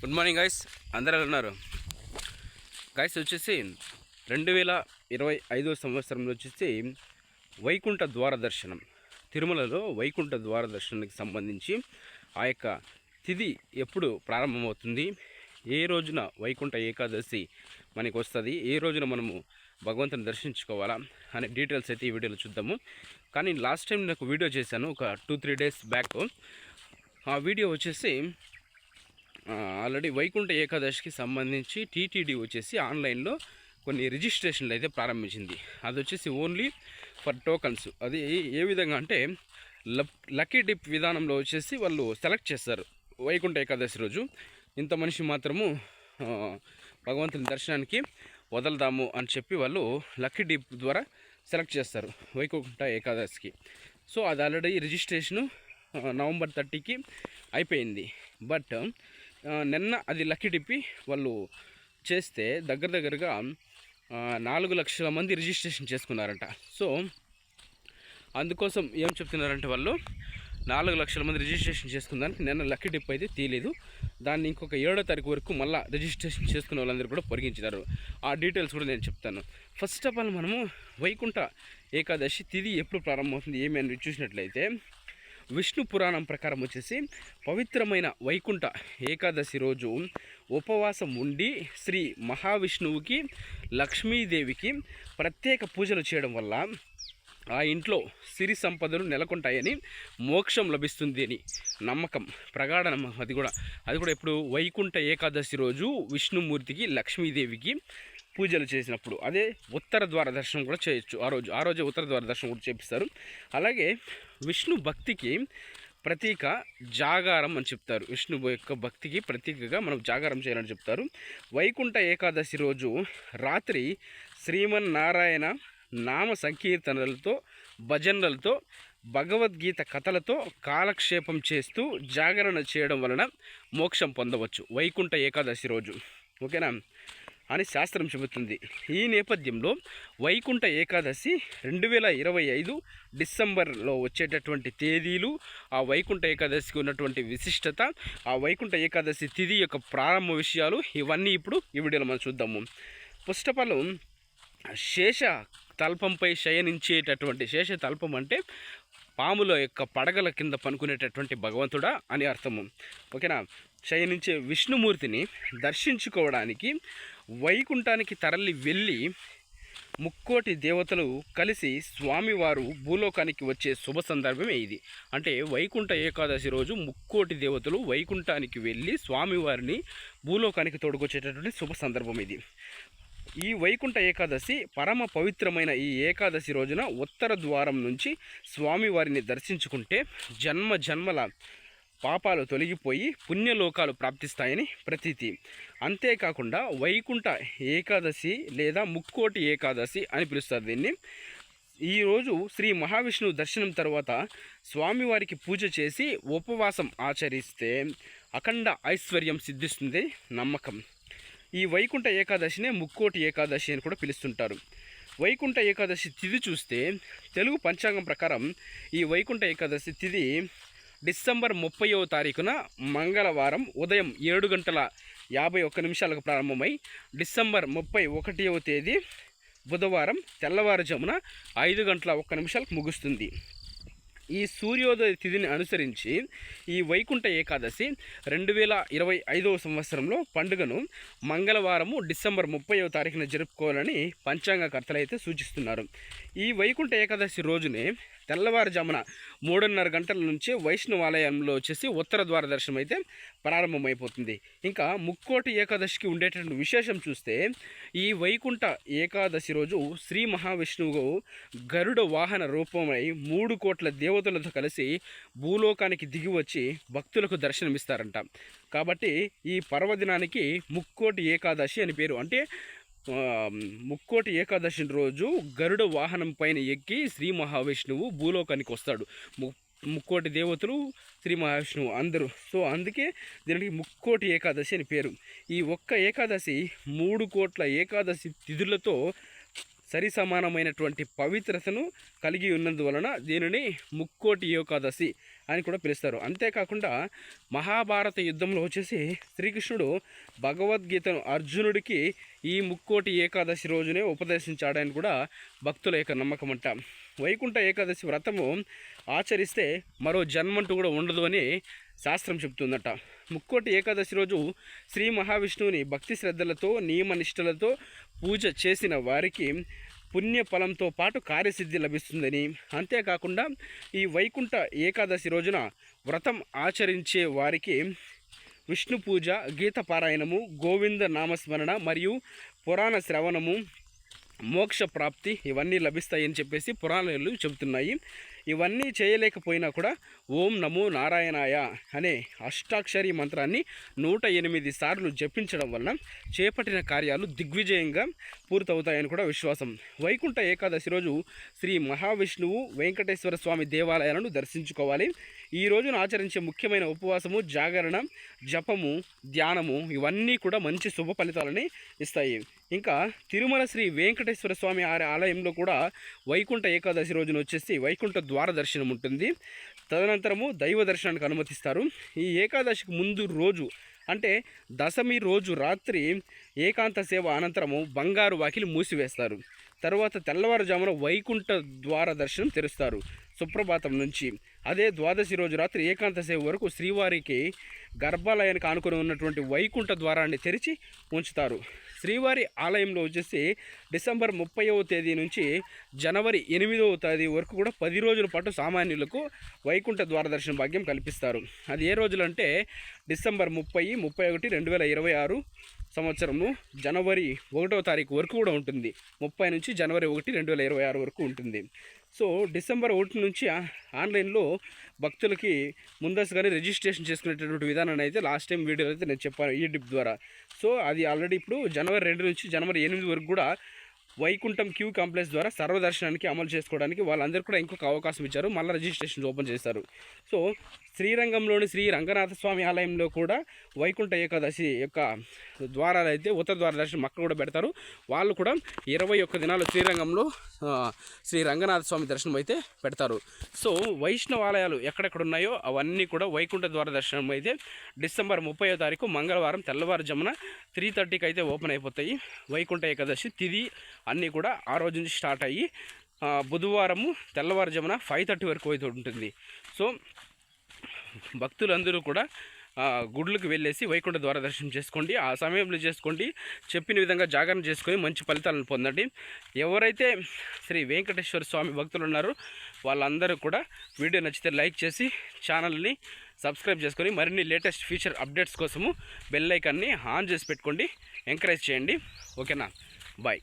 Good morning guys అందరూ ఎలా ఉన్నారు? గైస్ వచ్చేసి రెండు వేల ఇరవై ఐదో సంవత్సరంలో వచ్చేసి వైకుంఠ ద్వార దర్శనం తిరుమలలో వైకుంఠ ద్వార దర్శనానికి సంబంధించి ఆ యొక్క తిథి ఎప్పుడు ప్రారంభమవుతుంది? ఏ రోజున వైకుంఠ ఏకాదశి మనకి వస్తుంది? ఏ రోజున మనము భగవంతుని దర్శించుకోవాలా? అనే డీటెయిల్స్ అయితే ఈ వీడియోలో చూద్దాము. కానీ లాస్ట్ టైం నాకు వీడియో చేశాను ఒక టూ త్రీ డేస్ బ్యాక్. ఆ వీడియో వచ్చేసి ఆల్రెడీ వైకుంఠ ఏకాదశికి సంబంధించి టీటీడీ వచ్చేసి ఆన్లైన్లో కొన్ని రిజిస్ట్రేషన్లు అయితే ప్రారంభించింది. అది వచ్చేసి ఓన్లీ ఫర్ టోకన్స్. అది ఏ విధంగా అంటే లక్కీ డిప్ విధానంలో వచ్చేసి వాళ్ళు సెలెక్ట్ చేస్తారు వైకుంఠ ఏకాదశి రోజు. ఇంత మనిషి మాత్రము భగవంతుని దర్శనానికి వదలదాము అని చెప్పి వాళ్ళు లక్కీ డిప్ ద్వారా సెలెక్ట్ చేస్తారు వైకుంఠ ఏకాదశికి. సో అది ఆల్రెడీ రిజిస్ట్రేషను నవంబర్ థర్టీకి అయిపోయింది. బట్ నిన్న అది లక్కీ టిప్పి వాళ్ళు చేస్తే దగ్గర దగ్గరగా నాలుగు లక్షల మంది రిజిస్ట్రేషన్ చేసుకున్నారంట. సో అందుకోసం ఏం చెప్తున్నారంటే వాళ్ళు నాలుగు లక్షల మంది రిజిస్ట్రేషన్ చేసుకుందానికి నిన్న లక్కీ డిప్ అయితే తీయలేదు. దాన్ని ఇంకొక ఏడో తారీఖు వరకు మళ్ళీ రిజిస్ట్రేషన్ చేసుకున్న వాళ్ళందరూ కూడా పొరిగించినారు ఆ డీటెయిల్స్ కూడా నేను చెప్తాను. ఫస్ట్ ఆఫ్ ఆల్ మనము వైకుంఠ ఏకాదశి తిది ఎప్పుడు ప్రారంభమవుతుంది ఏమి అని చూసినట్లయితే విష్ణు పురాణం ప్రకారం వచ్చేసి పవిత్రమైన వైకుంఠ ఏకాదశి రోజు ఉపవాసం ఉండి శ్రీ మహావిష్ణువుకి లక్ష్మీదేవికి ప్రత్యేక పూజలు చేయడం వల్ల ఆ ఇంట్లో సిరి సంపదలు నెలకొంటాయని మోక్షం లభిస్తుంది అని నమ్మకం ప్రగాఢ నమ్మకం. అది కూడా అది కూడా ఇప్పుడు వైకుంఠ ఏకాదశి రోజు విష్ణుమూర్తికి లక్ష్మీదేవికి పూజలు చేసినప్పుడు. అదే ఉత్తర ద్వార దర్శనం కూడా చేయొచ్చు. ఆ రోజు ఆ రోజే ఉత్తర ద్వార దర్శనం కూడా చేపిస్తారు. అలాగే విష్ణు భక్తికి ప్రతీక జాగారం అని చెప్తారు. విష్ణు యొక్క భక్తికి ప్రతీకగా మనం జాగారం చేయాలని చెప్తారు. వైకుంఠ ఏకాదశి రోజు రాత్రి శ్రీమన్నారాయణ నామ సంకీర్తనలతో భజనలతో భగవద్గీత కథలతో కాలక్షేపం చేస్తూ జాగరణ చేయడం వలన మోక్షం పొందవచ్చు. వైకుంఠ ఏకాదశి రోజు. ఓకేనా? అని శాస్త్రం చెబుతుంది. ఈ నేపథ్యంలో వైకుంఠ ఏకాదశి రెండు వేల ఇరవై ఐదు డిసెంబర్లో వచ్చేటటువంటి తేదీలు ఆ వైకుంఠ ఏకాదశికి ఉన్నటువంటి విశిష్టత ఆ వైకుంఠ ఏకాదశి తిథి యొక్క ప్రారంభ విషయాలు ఇవన్నీ ఇప్పుడు ఈ వీడియోలో మనం చూద్దాము. ఫస్ట్ ఆఫ్ ఆల్ శేష తల్పంపై శయనించేటటువంటి శేష తల్పం అంటే పాముల యొక్క పడగల కింద పనుకునేటటువంటి భగవంతుడా అని అర్థము. ఓకేనా? శయనించే విష్ణుమూర్తిని దర్శించుకోవడానికి వైకుంఠానికి తరలి వెళ్ళి ముక్కోటి దేవతలు కలిసి స్వామివారు భూలోకానికి వచ్చే శుభ సందర్భమే ఇది. అంటే వైకుంఠ ఏకాదశి రోజు ముక్కోటి దేవతలు వైకుంఠానికి వెళ్ళి స్వామివారిని భూలోకానికి తోడుకొచ్చేటటువంటి శుభ సందర్భం ఇది. ఈ వైకుంఠ ఏకాదశి పరమ పవిత్రమైన ఈ ఏకాదశి రోజున ఉత్తర ద్వారం నుంచి స్వామివారిని దర్శించుకుంటే జన్మ జన్మల పాపాలు తొలగిపోయి పుణ్యలోకాలు ప్రాప్తిస్తాయని ప్రతీతి. అంతేకాకుండా వైకుంఠ ఏకాదశి లేదా ముక్కోటి ఏకాదశి అని పిలుస్తారు దీన్ని. ఈరోజు శ్రీ మహావిష్ణువు దర్శనం తర్వాత స్వామివారికి పూజ చేసి ఉపవాసం ఆచరిస్తే అఖండ ఐశ్వర్యం సిద్ధిస్తుంది నమ్మకం. ఈ వైకుంఠ ఏకాదశినే ముక్కోటి ఏకాదశి అని కూడా పిలుస్తుంటారు. వైకుంఠ ఏకాదశి తిథి చూస్తే తెలుగు పంచాంగం ప్రకారం ఈ వైకుంఠ ఏకాదశి తిథి డిసెంబర్ ముప్పైవ తారీఖున మంగళవారం ఉదయం ఏడు గంటల యాభై ఒక్క నిమిషాలకు ప్రారంభమై డిసెంబర్ ముప్పై ఒకటివ తేదీ బుధవారం తెల్లవారుజామున ఐదు గంటల ఒక్క నిమిషాలకు ముగుస్తుంది. ఈ సూర్యోదయ తిథిని అనుసరించి ఈ వైకుంఠ ఏకాదశి రెండు వేల ఇరవై ఐదవ సంవత్సరంలో పండుగను మంగళవారము డిసెంబర్ ముప్పైవ తారీఖున జరుపుకోవాలని పంచాంగకర్తలు అయితే సూచిస్తున్నారు. ఈ వైకుంఠ ఏకాదశి రోజునే తెల్లవారుజామున మూడున్నర గంటల నుంచి వైష్ణవాలయంలో వచ్చేసి ఉత్తర ద్వార దర్శనం అయితే ప్రారంభమైపోతుంది. ఇంకా ముక్కోటి ఏకాదశికి ఉండేటటువంటి విశేషం చూస్తే ఈ వైకుంఠ ఏకాదశి రోజు శ్రీ మహావిష్ణువు గరుడ వాహన రూపమై మూడు కోట్ల దేవతలతో కలిసి భూలోకానికి దిగి వచ్చి భక్తులకు దర్శనమిస్తారంట. కాబట్టి ఈ పర్వదినానికి ముక్కోటి ఏకాదశి అని పేరు. అంటే ముక్కోటి ఏకాదశి రోజు గరుడ వాహనం పైన ఎక్కి శ్రీ మహావిష్ణువు భూలోకానికి వస్తాడు. ముక్కోటి దేవతలు శ్రీ మహావిష్ణువు అందరూ. సో అందుకే దీనికి ముక్కోటి ఏకాదశి అని పేరు. ఈ ఒక్క ఏకాదశి మూడు కోట్ల ఏకాదశి తిథులతో సరి సమానమైనటువంటి పవిత్రతను కలిగి ఉన్నందువలన దీనిని ముక్కోటి ఏకాదశి అని కూడా పిలుస్తారు. అంతేకాకుండా మహాభారత యుద్ధంలో వచ్చేసి శ్రీకృష్ణుడు భగవద్గీతను అర్జునుడికి ఈ ముక్కోటి ఏకాదశి రోజునే ఉపదేశించాడని కూడా భక్తుల యొక్క నమ్మకం అంట వైకుంఠ ఏకాదశి వ్రతము ఆచరిస్తే మరో జన్మంటూ కూడా ఉండదు అని శాస్త్రం చెప్తుందట ముక్కోటి ఏకాదశి రోజు శ్రీ మహావిష్ణువుని భక్తి శ్రద్ధలతో నియమనిష్టలతో పూజ చేసిన వారికి పుణ్య ఫలంతో పాటు కార్యసిద్ధి లభిస్తుందని. అంతేకాకుండా ఈ వైకుంఠ ఏకాదశి రోజున వ్రతం ఆచరించే వారికి విష్ణు పూజ గీత పారాయణము గోవింద నామస్మరణ మరియు పురాణ శ్రవణము మోక్ష ప్రాప్తి ఇవన్నీ లభిస్తాయని చెప్పేసి పురాణాలు చెబుతున్నాయి. ఇవన్నీ చేయలేకపోయినా కూడా ఓం నమో నారాయణాయ అనే అష్టాక్షరి మంత్రాన్ని నూట ఎనిమిది సార్లు జపించడం వలన చేపట్టిన కార్యాలు దిగ్విజయంగా పూర్తవుతాయని కూడా విశ్వాసం. వైకుంఠ ఏకాదశి రోజు శ్రీ మహావిష్ణువు వెంకటేశ్వర స్వామి దేవాలయాలను దర్శించుకోవాలి. ఈ రోజున ఆచరించే ముఖ్యమైన ఉపవాసము జాగరణ జపము ధ్యానము ఇవన్నీ కూడా మంచి శుభ ఫలితాలని ఇస్తాయి. ఇంకా తిరుమల శ్రీ వెంకటేశ్వర స్వామి ఆలయంలో కూడా వైకుంఠ ఏకాదశి రోజున వచ్చేసి వైకుంఠ ద్వార దర్శనం ఉంటుంది. తదనంతరము దైవ దర్శనానికి అనుమతిస్తారు. ఈ ఏకాదశికి ముందు రోజు అంటే దశమి రోజు రాత్రి ఏకాంత సేవ అనంతరము బంగారు వాకిలి మూసివేస్తారు. తర్వాత తెల్లవారుజామున వైకుంఠ ద్వార దర్శనం తెరుస్తారు. సుప్రభాతం నుంచి. అదే ద్వాదశి రోజు రాత్రి ఏకాంత సేవ వరకు శ్రీవారికి గర్భాలయానికి ఆనుకుని ఉన్నటువంటి వైకుంఠ ద్వారాన్ని తెరిచి ఉంచుతారు. శ్రీవారి ఆలయంలో వచ్చేసి డిసెంబర్ ముప్పైవ తేదీ నుంచి జనవరి ఎనిమిదవ తేదీ వరకు కూడా పది రోజుల పాటు సామాన్యులకు వైకుంఠ ద్వార దర్శన భాగ్యం కల్పిస్తారు. అది ఏ రోజులంటే డిసెంబర్ ముప్పై ముప్పై ఒకటి రెండు వేల ఇరవై ఆరు సంవత్సరము జనవరి ఒకటో తారీఖు వరకు కూడా ఉంటుంది. ముప్పై నుంచి జనవరి ఒకటి రెండు వేల ఇరవై ఆరు వరకు ఉంటుంది. సో డిసెంబర్ ఒకటి నుంచి ఆన్లైన్లో భక్తులకి ముందస్తుగానే రిజిస్ట్రేషన్ చేసుకునేటటువంటి విధానాన్ని అయితే లాస్ట్ టైం వీడియోలో అయితే నేను చెప్పాను ఈ డిప్ ద్వారా. సో అది ఆల్రెడీ ఇప్పుడు జనవరి రెండు నుంచి జనవరి ఎనిమిది వరకు కూడా వైకుంఠం క్యూ కాంప్లెక్స్ ద్వారా సర్వదర్శనానికి అమలు చేసుకోవడానికి వాళ్ళందరూ కూడా ఇంకొక అవకాశం ఇచ్చారు. మళ్ళీ రిజిస్ట్రేషన్ ఓపెన్ చేశారు. సో శ్రీరంగంలోని శ్రీ రంగనాథ స్వామి ఆలయంలో కూడా వైకుంఠ ఏకాదశి యొక్క ద్వారాలు అయితే ఉత్తర ద్వార దర్శనం మక్కలు కూడా పెడతారు. వాళ్ళు కూడా ఇరవై ఒక్క దినాలు శ్రీరంగంలో శ్రీ రంగనాథ స్వామి దర్శనం అయితే పెడతారు. సో వైష్ణవ ఆలయాలు ఎక్కడెక్కడ ఉన్నాయో అవన్నీ కూడా వైకుంఠ ద్వార దర్శనం అయితే డిసెంబర్ ముప్పై తారీఖు మంగళవారం తెల్లవారుజామున త్రీ థర్టీకి అయితే ఓపెన్ అయిపోతాయి. వైకుంఠ ఏకాదశి తిది అన్నీ కూడా ఆ రోజు నుంచి స్టార్ట్ అయ్యి బుధవారము తెల్లవారుజామున ఫైవ్ థర్టీ వరకు అయితే ఉంటుంది. సో భక్తులందరూ కూడా గుడ్లకు వెళ్ళేసి వైకుంఠ ద్వార దర్శనం చేసుకోండి ఆ సమయంలో చేసుకోండి చెప్పిన విధంగా జాగరణ చేసుకొని మంచి ఫలితాలను పొందండి. ఎవరైతే శ్రీ వెంకటేశ్వర స్వామి భక్తులు ఉన్నారో వాళ్ళందరూ కూడా వీడియో నచ్చితే లైక్ చేసి ఛానల్ని సబ్స్క్రైబ్ చేసుకొని మరిన్ని లేటెస్ట్ ఫీచర్ అప్డేట్స్ కోసము బెల్ ఐకాన్ని ఆన్ చేసి పెట్టుకోండి ఎంకరేజ్ చేయండి. ఓకేనా? బాయ్.